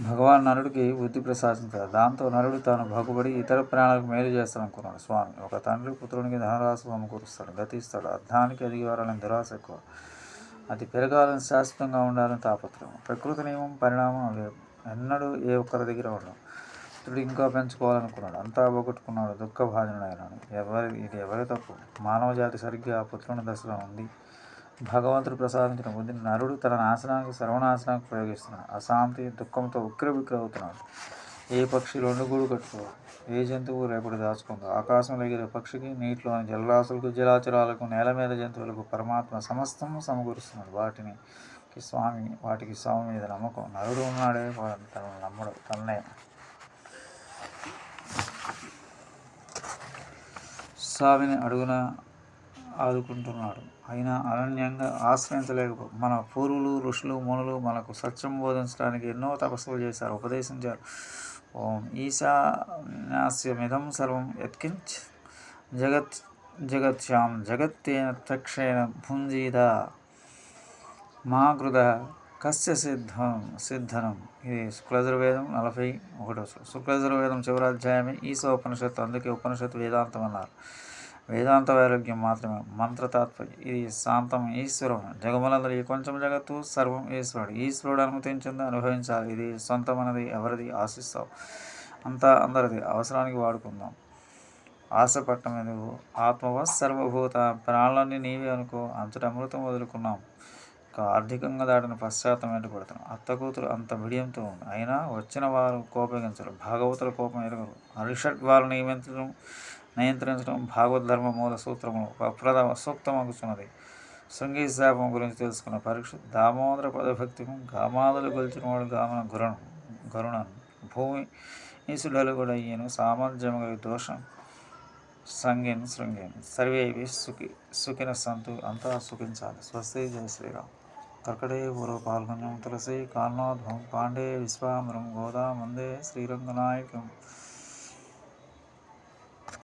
భగవాన్ నరుడికి బుద్ధి ప్రసాదించారు దాంతో నరుడు తాను భగుబడి ఇతర ప్రాణాలకు మేలు చేస్తాడనుకున్నాడు స్వామి ఒక తండ్రి పుత్రునికి ధనరాశి సమకూరుస్తాడు గతిస్తాడు అర్థానికి ఎదిగేవారని దురాశ ఎక్కువ. అది పెరగాలని శాశ్వతంగా ఉండాలని తాపత్రం ప్రకృతి నియమం పరిణామం అవి ఎన్నడూ ఏ ఒక్కరి దగ్గర ఉండవు. పుత్రుడు ఇంకా పెంచుకోవాలనుకున్నాడు. అంతా పోగొట్టుకున్నాడు. దుఃఖభాజనుడైనాడు ఎవరి ఇది ఎవరి తప్పు? మానవ జాతి సరిగ్గా ఆ పుత్రుని దశలో ఉంది. భగవంతుడు ప్రసాదించిన బుద్ధిని నరుడు తన నాశనానికి సర్వనాశనానికి ప్రయోగిస్తున్నాడు అశాంతి దుఃఖంతో ఉక్కిరిబిక్కిరి అవుతున్నాడు ఏ పక్షి రెండు గూడు కట్టుకో ఏ జంతువు రేపటి దాచుకుందో. ఆకాశంలో ఎగిరే పక్షికి నీటిలోని జలరాశులకు జలాచరాలకు నేల మీద జంతువులకు పరమాత్మ సమస్తం సమకూరుస్తున్నాడు. వాటిని స్వామి వాటికి స్వామి మీద నమ్మకం. నరుడు ఉన్నాడే వాడు తనను నమ్మడు తన్నే. స్వామిని అడుగున ఆదుకుంటున్నాడు. అయినా అనన్యంగా ఆశ్రయించలేకపో మన పూర్వులు ఋషులు మునులు మనకు సత్యం బోధించడానికి ఎన్నో తపస్సులు చేశారు ఉపదేశించారు. ఓం ఈశాన్యాస్యమిదం సర్వం యత్కించ్ జగత్ జగత్యాం జగత్తేన తక్షేణ భుంజీద మా కృద కస్య సిద్ధం సిద్ధనం. ఇది శుక్లజుర్వేదం నలభై ఒకటో శుక్లజుర్వేదం చివరాధ్యాయమే అధ్యాయమే ఉపనిషత్తు అందుకే ఉపనిషత్తు వేదాంతం అన్నారు వేదాంత వైరాగ్యం మాత్రమే. మంత్ర తాత్పర్యం ఇది శాంతం ఈశ్వరం. జగమలందరి కొంచెం జగత్తు సర్వం ఈశ్వరుడు. ఈశ్వరుడు అనుమతించింది అనుభవించాలి. ఇది సొంతమైనది ఎవరిది ఆశిస్తావు? అంతా అందరిది. అవసరానికి వాడుకుందాం. ఆశపట్టం ఎందుకు? ఆత్మవ సర్వభూత? ప్రాణాలన్నీ నీవే అనుకో. అంతటి అమృతం వదులుకున్నాం. ఇంకా ఆర్థికంగా దాటిన పశ్చాత్తం వెంటబడుతున్నాం అత్త కూతురు అంత బిడియంతో ఉంది. అయినా వచ్చిన వారు కోపగించరు. భాగవతుల కోపం ఎరగరు. అరిషడ్ వారు నియమించడం నియంత్రించడం భాగవత ధర్మ మూల సూత్రములు ప్రథమ సూక్తమగుచున్నది. శృంగి శాపం గురించి తెలుసుకున్న పరీక్ష దామోదర పదభక్తి గామాదులు గొలిచిన వాడు గామన గురుణం గరుణన్ భూమి ఈసుడలు కూడా ఈయన సామర్థ్యముగా దోషం. సంగిన్ శృంగిన్ సర్వేవి సుఖి సుఖిన సంతు అంతా సుఖించాలి. స్వస్తి జయ శ్రీరామ్. కర్కటే పూర్వ పాల్గొన్యం తులసి కాల్నోద్భవం పాండే విశ్వామరం గోదా మందే శ్రీరంగనాయకం.